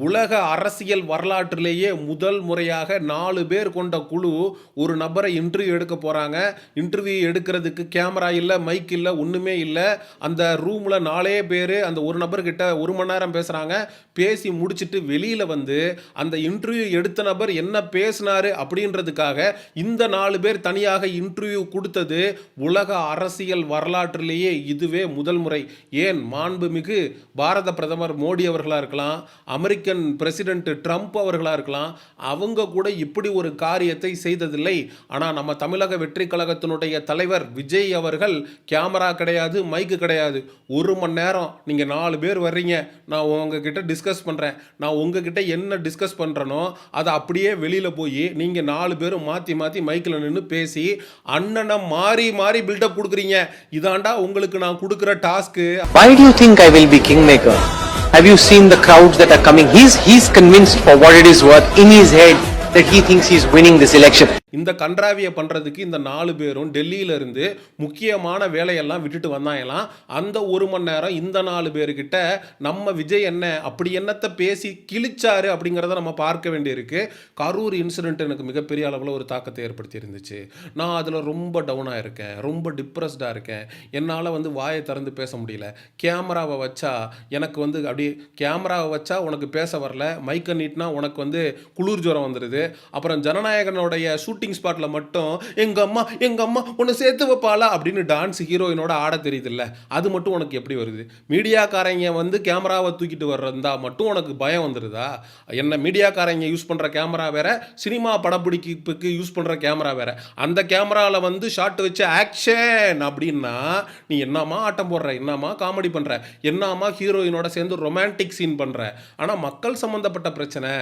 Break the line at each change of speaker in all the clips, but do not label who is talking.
உலக அரசியல் வரலாற்றிலேயே முதல் முறையாக நாலு பேர் கொண்ட குழு ஒரு நபரை இன்டர்வியூ எடுக்க போகிறாங்க இன்டர்வியூ எடுக்கிறதுக்கு கேமரா இல்லை மைக் இல்லை ஒன்றுமே இல்லை. அந்த ரூமில் நாலே பேர் அந்த ஒரு நபர்கிட்ட ஒரு மணி நேரம் பேசுகிறாங்க பேசி முடிச்சுட்டு வெளியில் வந்து அந்த இன்டர்வியூ எடுத்த நபர் என்ன பேசினார் அப்படின்றதுக்காக இந்த நாலு பேர் தனியாக இன்டர்வியூ கொடுத்தது உலக அரசியல் வரலாற்றிலேயே இதுவே முதல் முறை. ஏன்? மாண்புமிகு பாரத பிரதமர் மோடி அவர்களாக இருக்கலாம் அமெரிக்க அமெரிக்கன் பிரசிடென்ட் ட்ரம்ப் அவர்களாக இருக்கலாம் அவங்க கூட இப்படி ஒரு காரியத்தை செய்ததில்லை. ஆனால் நம்ம தமிழக வெற்றி கழகத்தினுடைய தலைவர் விஜய் அவர்கள் கேமரா கிடையாது மைக்கு கிடையாது. ஒரு மணி நேரம் நீங்கள் நாலு பேர் வர்றீங்க நான் உங்ககிட்ட டிஸ்கஸ் பண்ணுறேன் நான் உங்ககிட்ட என்ன டிஸ்கஸ் பண்ணுறனோ அதை அப்படியே வெளியில் போய் நீங்கள் நாலு பேரும் மாற்றி மாற்றி மைக்கில் நின்று பேசி அண்ணனை மாறி மாறி பில்டப் கொடுக்குறீங்க. இதாண்டா உங்களுக்கு நான் கொடுக்குற task
Why do you think I will be kingmaker? Have you seen the crowds that are coming? He's he's convinced for what it is worth in his head that he thinks he's winning this election.
இந்த கன்றாவியை பண்ணுறதுக்கு இந்த நாலு பேரும் டெல்லியிலேருந்து முக்கியமான வேலையெல்லாம் விட்டுட்டு வந்தாங்களாம். அந்த ஒரு மணி நேரம் இந்த நாலு பேர்கிட்ட நம்ம விஜய் என்ன அப்படி என்னத்தை பேசி கிழிச்சாரு அப்படிங்கிறத நம்ம பார்க்க வேண்டியிருக்கு. கரூர் இன்சிடென்ட் எனக்கு மிகப்பெரிய அளவில் ஒரு தாக்கத்தை ஏற்படுத்தி இருந்துச்சு நான் அதில் ரொம்ப டவுனாக இருக்கேன் ரொம்ப டிப்ரெஸ்டாக இருக்கேன். என்னால் வந்து வாயை திறந்து பேச முடியல. கேமராவை வச்சா எனக்கு வந்து அப்படியே கேமராவை வச்சா உனக்கு பேச வரல. மைக்கை நீட்டினா உனக்கு வந்து குளிர் ஜுரம் வந்துடுது அப்புறம் ஜனநாயகனுடைய ஷூட்டிங் ஸ்பாட்டில் மட்டும் எங்கள் அம்மா எங்கள் அம்மா உன்னை சேர்த்து வைப்பாளா? அப்படின்னு டான்ஸ் ஹீரோயினோட ஆட தெரியுதுல்ல. அது மட்டும் உனக்கு எப்படி வருது? மீடியாக்காரங்க வந்து கேமராவை தூக்கிட்டு வர்றதா மட்டும் உனக்கு பயம் வந்துடுதா என்ன மீடியாக்காரங்க யூஸ் பண்ணுற கேமரா வேற சினிமா படப்பிடிப்புக்கு யூஸ் பண்ணுற கேமரா வேற. அந்த கேமராவில் வந்து ஷாட் வச்சு ஆக்ஷன் அப்படின்னா நீ என்னம்மா ஆட்டம் போடுற? என்னம்மா காமெடி பண்ணுற என்னம்மா ஹீரோயினோட சேர்ந்து ரொமான்டிக் சீன் பண்ணுற ஆனால் மக்கள் சம்மந்தப்பட்ட பிரச்சனை.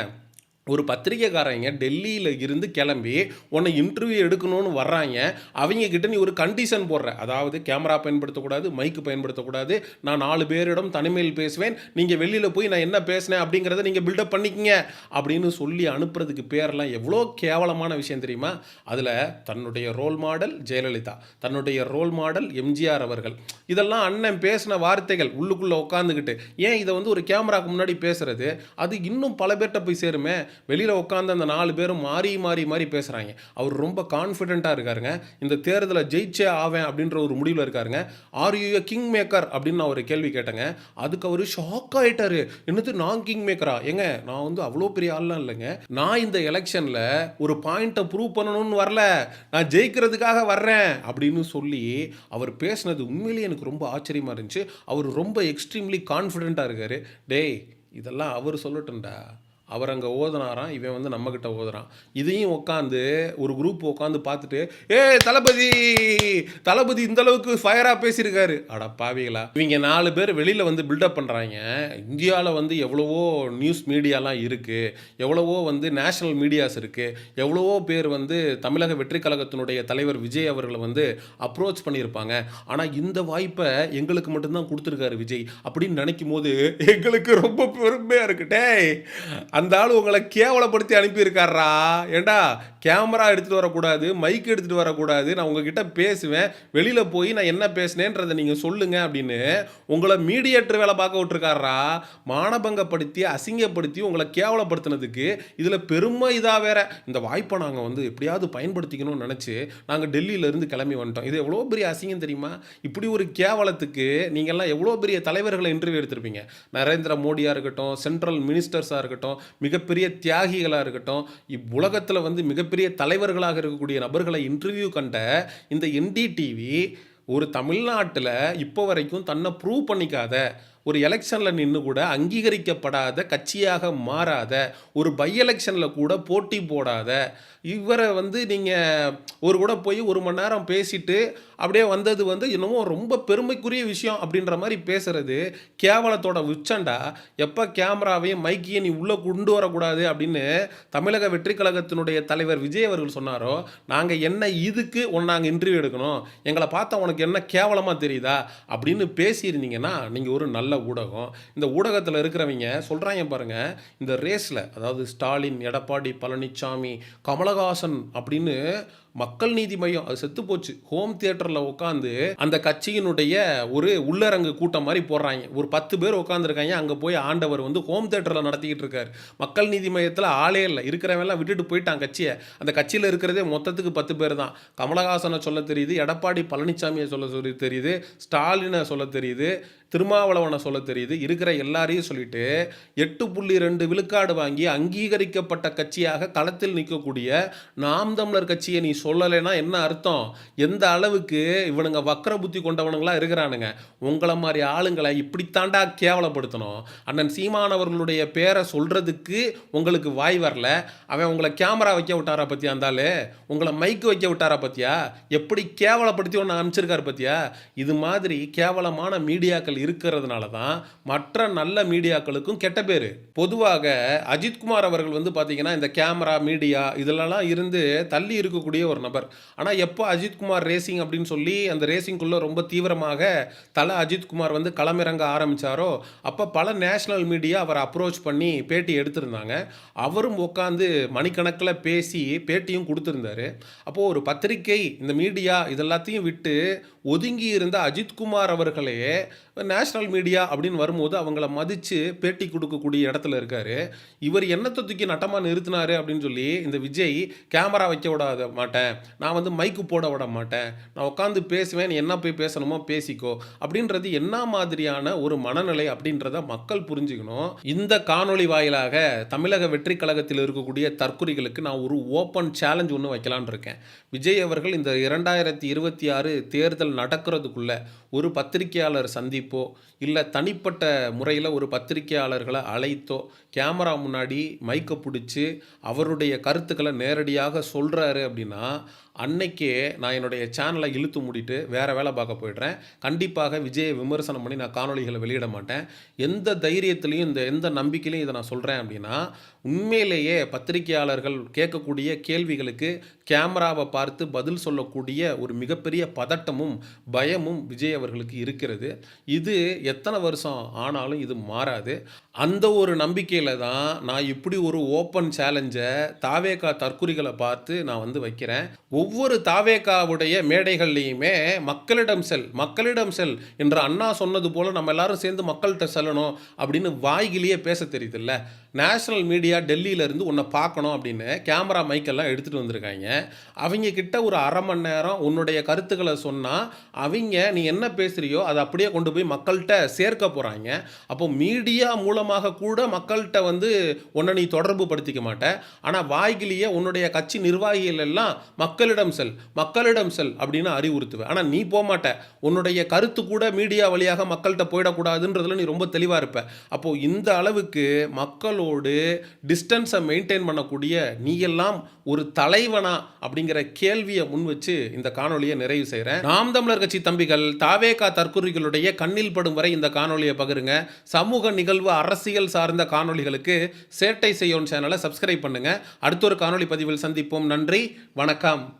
ஒரு பத்திரிக்கைக்காரங்க டெல்லியில் இருந்து கிளம்பி உன்னை இன்டர்வியூ எடுக்கணும்னு வர்றாங்க. அவங்க கிட்ட நீ ஒரு கண்டிஷன் போடுற. அதாவது கேமரா பயன்படுத்தக்கூடாது மைக்கு பயன்படுத்தக்கூடாது. நான் நாலு பேரிடம் தனிமையில் பேசுவேன். நீங்கள் வெளியில் போய் நான் என்ன பேசினேன் அப்படிங்கிறத நீங்கள் பில்டப் பண்ணிக்கிங்க. அப்படின்னு சொல்லி அனுப்புறதுக்கு பேரெல்லாம் எவ்வளோ கேவலமான விஷயம் தெரியுமா? அதில் தன்னுடைய ரோல் மாடல் ஜெயலலிதா தன்னுடைய ரோல் மாடல் எம்ஜிஆர் அவர்கள். இதெல்லாம் அண்ணன் பேசின வார்த்தைகள் உள்ளுக்குள்ளே உட்காந்துக்கிட்டு ஏன் இதை வந்து ஒரு கேமராக்கு முன்னாடி பேசுறது? அது இன்னும் பல பேர்கிட்ட போய் சேருமே. வெளியில் உட்காந்து அந்த நாலு பேரும் மாறி மாறி மாறி பேசுகிறாங்க அவர் ரொம்ப கான்ஃபிடென்ட்டாக இருக்காருங்க. இந்த தேர்தலை ஜெயிச்சே ஆவேன் அப்படின்ற ஒரு முடிவில் இருக்காருங்க. ஆர் யூ கிங் மேக்கர் அப்படின்னு நான் ஒரு கேள்வி கேட்டேங்க. அதுக்கு அவர் ஷாக் ஆகிட்டார் என்னது நான் கிங் மேக்கரா ஏங்க நான் வந்து அவ்வளோ பெரிய ஆள்லாம் இல்லைங்க. நான் இந்த எலெக்ஷனில் ஒரு பாயிண்ட்டை ப்ரூவ் பண்ணணும்னு வரல. நான் ஜெயிக்கிறதுக்காக வர்றேன் அப்படின்னு சொல்லி அவர் பேசினது உண்மையிலேயே எனக்கு ரொம்ப ஆச்சரியமாக இருந்துச்சு. அவர் ரொம்ப எக்ஸ்ட்ரீம்லி கான்ஃபிடென்ட்டாக இருக்காரு. டேய் இதெல்லாம் அவர் சொல்லட்டும்டா. அவர் அங்கே ஓதுனாராம் இவன் வந்து நம்மக்கிட்ட ஓதுறான். இதையும் உட்காந்து ஒரு குரூப் உட்காந்து பார்த்துட்டு ஏ தளபதி தளபதி இந்த அளவுக்கு ஃபயராக பேசியிருக்காரு. அட பாவிகளா. இவங்க நாலு பேர் வெளியில் வந்து பில்டப் பண்ணுறாங்க இந்தியாவில் வந்து எவ்வளவோ நியூஸ் மீடியாலாம் இருக்குது எவ்வளவோ வந்து நேஷ்னல் மீடியாஸ் இருக்குது எவ்வளவோ பேர் வந்து தமிழக வெற்றி கழகத்தினுடைய தலைவர் விஜய் அவர்களை வந்து அப்ரோச் பண்ணியிருப்பாங்க. ஆனால் இந்த வாய்ப்பை எங்களுக்கு மட்டும்தான் கொடுத்துருக்காரு விஜய் அப்படின்னு நினைக்கும் போது எங்களுக்கு ரொம்ப பெருமையாக இருக்கு. அந்த ஆள் உங்களை கேவலப்படுத்தி அனுப்பியிருக்காரா? ஏண்டா கேமரா எடுத்துகிட்டு வரக்கூடாது மைக் எடுத்துகிட்டு வரக்கூடாது நான் உங்ககிட்ட பேசுவேன் வெளியில் போய் நான் என்ன பேசினேன்றதை நீங்கள் சொல்லுங்க அப்படின்னு உங்களை மீடியேட்டர் வேலை பார்க்க விட்டுருக்காரா? மானபங்கப்படுத்தி அசிங்கப்படுத்தி உங்களை கேவலப்படுத்தினதுக்கு இதில் பெருமை இதாக வேற. இந்த வாய்ப்பை நாங்கள் வந்து எப்படியாவது பயன்படுத்திக்கணும்னு நினச்சி நாங்கள் டெல்லியிலேருந்து கிளம்பி வந்துட்டோம். இது எவ்வளோ பெரிய அசிங்கம் தெரியுமா? இப்படி ஒரு கேவலத்துக்கு நீங்கள்லாம் எவ்வளோ பெரிய தலைவர்களை இன்டர்வியூ எடுத்திருப்பீங்க? நரேந்திர மோடியாக இருக்கட்டும் சென்ட்ரல் மினிஸ்டர்ஸாக இருக்கட்டும் மிகப்பெரிய தியாகிகளாக இருக்கட்டும் இவ்வுலகத்தில் வந்து மிகப்பெரிய தலைவர்களாக இருக்கக்கூடிய நபர்களை இன்டர்வியூ கண்ட இந்த என்டிடிவி ஒரு தமிழ்நாட்டில் இப்போ வரைக்கும் தன்னை ப்ரூவ் பண்ணிக்காத ஒரு எலெக்ஷனில் நின்று கூட அங்கீகரிக்கப்படாத கட்சியாக மாறாத ஒரு பை எலெக்ஷனில் கூட போட்டி போடாத இவரை வந்து நீங்கள் ஒரு கூட போய் ஒரு மணி நேரம் பேசிட்டு அப்படியே வந்தது வந்து இன்னமும் ரொம்ப பெருமைக்குரிய விஷயம் அப்படின்ற மாதிரி பேசுறது கேவலத்தோட உச்சண்டா? எப்போ கேமராவையும் மைக்கையும் நீ உள்ளே கொண்டு வரக்கூடாது அப்படின்னு தமிழக வெற்றி கழகத்தினுடைய தலைவர் விஜய் அவர்கள் சொன்னாரோ? நாங்கள் என்ன இதுக்கு ஒன்று நாங்கள் இன்டர்வியூ எடுக்கணும்? எங்களை பார்த்தா உனக்கு என்ன கேவலமாக தெரியுதா? அப்படின்னு பேசியிருந்தீங்கன்னா நீங்கள் ஒரு நல்ல ஊடகம். இந்த ஊடகத்தில் இருக்கிறவங்க சொல்கிறாங்க பாருங்க இந்த ரேஸில் அதாவது ஸ்டாலின் எடப்பாடி பழனிசாமி கமலஹாசன் அப்படின்னு மக்கள் நீதி மையம் அது செத்து போச்சு. ஹோம் தியேட்டரில் உட்காந்து அந்த கட்சியினுடைய ஒரு உள்ளரங்கு கூட்டம் மாதிரி போடுறாங்க. ஒரு பத்து பேர் உட்காந்துருக்காங்க அங்கே போய் ஆண்டவர் வந்து ஹோம் தியேட்டரில் நடத்திக்கிட்டு இருக்காரு. மக்கள் நீதி மையத்தில் ஆளே இல்லை. இருக்கிறவெல்லாம் விட்டுட்டு போயிட்டான் கட்சியை. அந்த கட்சியில் இருக்கிறதே மொத்தத்துக்கு பத்து பேர் தான். கமலஹாசனை சொல்ல தெரியுது எடப்பாடி பழனிசாமியை சொல்ல சொல்லி தெரியுது ஸ்டாலினை சொல்ல தெரியுது திருமாவளவனை சொல்ல தெரியுது. இருக்கிற எல்லாரையும் சொல்லிட்டு எட்டு புள்ளி ரெண்டு விழுக்காடு வாங்கி அங்கீகரிக்கப்பட்ட கட்சியாக களத்தில் நிற்கக்கூடிய நாம் தமிழர் கட்சியை நீ சொல் சொல்லலைன்னா என்ன அர்த்தம்? எந்த அளவுக்கு இவனுங்க வக்கர புத்தி கொண்டவனுங்களா இருக்கிறானுங்க. உங்களை மாதிரி ஆளுங்களை இப்படித்தாண்டா கேவலப்படுத்தணும். அண்ணன் சீமானவர்களுடைய பேரை சொல்கிறதுக்கு உங்களுக்கு வாய் வரல. அவன் உங்களை கேமரா வைக்க விட்டாரா பற்றியா இருந்தாலே உங்களை மைக்கு வைக்க விட்டாரா பற்றியா எப்படி கேவலப்படுத்தி ஒன்று அனுப்பிச்சிருக்காரு பத்தியா? இது மாதிரி கேவலமான மீடியாக்கள் இருக்கிறதுனால தான் மற்ற நல்ல மீடியாக்களுக்கும் கெட்ட பேர். பொதுவாக அஜித்குமார் அவர்கள் வந்து பார்த்தீங்கன்னா இந்த கேமரா மீடியா இதிலெல்லாம் இருந்து தள்ளி இருக்கக்கூடிய ஒரு நபர். ஆனால் எப்போ அஜித்குமார் ரேசிங் அப்படின்னு சொல்லி அந்த ரேசிங்குள்ளே ரொம்ப தீவிரமாக தலை அஜித்குமார் வந்து களமிறங்க ஆரம்பித்தாரோ அப்போ பல நேஷனல் மீடியா அவரை அப்ரோச் பண்ணி பேட்டி எடுத்திருந்தாங்க. அவரும் உட்காந்து மணிக்கணக்கில் பேசி பேட்டியும் கொடுத்துருந்தாரு. அப்போது ஒரு பத்திரிகை இந்த மீடியா இதெல்லாத்தையும் விட்டு ஒதுங்கி இருந்த அஜித்குமார் அவர்களே நேஷனல் மீடியா அப்படின்னு வரும்போது அவங்கள மதித்து பேட்டி கொடுக்கக்கூடிய இடத்துல இருக்காரு. இவர் என்னத்தை தூக்கி நட்டமாக நிறுத்தினாரு அப்படின்னு சொல்லி இந்த விஜய் கேமரா வைக்க விடாத மாட்டேன். நான் வந்து மைக்கு போட விட மாட்டேன். நான் உட்காந்து பேசுவேன். என்ன போய் பேசணுமோ பேசிக்கோ. அப்படின்றது என்ன மாதிரியான ஒரு மனநிலை அப்படின்றத மக்கள் புரிஞ்சுக்கணும். இந்த காணொளி வாயிலாக தமிழக வெற்றி கழகத்தில் இருக்கக்கூடிய தற்குறிகளுக்கு நான் ஒரு ஓப்பன் சேலஞ்ச் ஒன்று வைக்கலான்னு இருக்கேன். விஜய் அவர்கள் இந்த இரண்டாயிரத்தி இருபத்தி ஆறு தேர்தல் நடக்கிறதுக்குள்ள ஒரு பத்திரிகையாளர் சந்திப்போ இல்லை தனிப்பட்ட முறையில் ஒரு பத்திரிகையாளர்களை அழைத்தோ கேமரா முன்னாடி மைக்கை பிடிச்சி அவருடைய கருத்துக்களை நேரடியாக சொல்கிறாரு அப்படின்னா hein, அன்னைக்கே நான் என்னுடைய சேனலை இழுத்து மூடிட்டு வேறு வேலை பார்க்க போயிடுறேன். கண்டிப்பாக விஜயை விமர்சனம் பண்ணி நான் காணொளிகளை வெளியிட மாட்டேன். எந்த தைரியத்துலையும் இந்த எந்த நம்பிக்கையிலையும் இதை நான் சொல்கிறேன் அப்படின்னா உண்மையிலேயே பத்திரிகையாளர்கள் கேட்கக்கூடிய கேள்விகளுக்கு கேமராவை பார்த்து பதில் சொல்லக்கூடிய ஒரு மிகப்பெரிய பதட்டமும் பயமும் விஜய் அவர்களுக்கு இருக்கிறது. இது எத்தனை வருஷம் ஆனாலும் இது மாறாது. அந்த ஒரு நம்பிக்கையில் தான் நான் இப்படி ஒரு ஓப்பன் சேலஞ்சை தாவேகா தற்குறிகளை பார்த்து நான் வந்து வைக்கிறேன். ஒவ்வொரு ஒவ்வொரு தாவேக்காவுடைய மேடைகள்லையுமே மக்களிடம் செல் மக்களிடம் செல் என்று அண்ணா சொன்னது போல் நம்ம எல்லாரும் சேர்ந்து மக்கள்கிட்ட செல்லணும் அப்படின்னு வாய்கிலேயே பேச தெரியுதுல்ல. நேஷனல் மீடியா டெல்லியிலேருந்து உன்னை பார்க்கணும் அப்படின்னு கேமரா மைக்கெல்லாம் எடுத்துகிட்டு வந்திருக்காங்க. அவங்க கிட்ட ஒரு அரை மணி நேரம் உன்னுடைய கருத்துக்களை சொன்னால் அவங்க நீ என்ன பேசுகிறியோ அதை அப்படியே கொண்டு போய் மக்கள்கிட்ட சேர்க்க போகிறாங்க அப்போ மீடியா மூலமாக கூட மக்கள்கிட்ட வந்து உன்னை நீ தொடர்பு படுத்திக்க மாட்டேன் ஆனால் வாய்கிலேயே உன்னுடைய கட்சி நிர்வாகிகள் எல்லாம் மக்களிடம் செல் மக்களிடம் செல் அப்படின்னு அறிவுறுத்துவேன் ஆனால் நீ போகமாட்ட உன்னுடைய கருத்து கூட மீடியா வழியாக மக்கள்கிட்ட போயிடக்கூடாதுன்றதுல நீ ரொம்ப தெளிவாக இருப்ப. அப்போது இந்த அளவுக்கு மக்களோடு டிஸ்டன்ஸை மெயின்டைன் பண்ணக்கூடிய நீ எல்லாம் ஒரு தலைவனா அப்படிங்கிற கேள்வியை முன் வச்சு இந்த காணொலியை நிறைவு செய்கிறேன் நாம் தமிழர் கட்சி தம்பிகள் தாவேகா தற்கொலைகளுடைய கண்ணில் படும் வரை இந்த காணொலியை பகிருங்க. சமூக நிகழ்வு அரசியல் சார்ந்த காணொளிகளுக்கு சேட்டை செய்யோன் சேனலை சப்ஸ்கிரைப் பண்ணுங்க. அடுத்த ஒரு காணொளி பதிவில் சந்திப்போம். நன்றி வணக்கம்.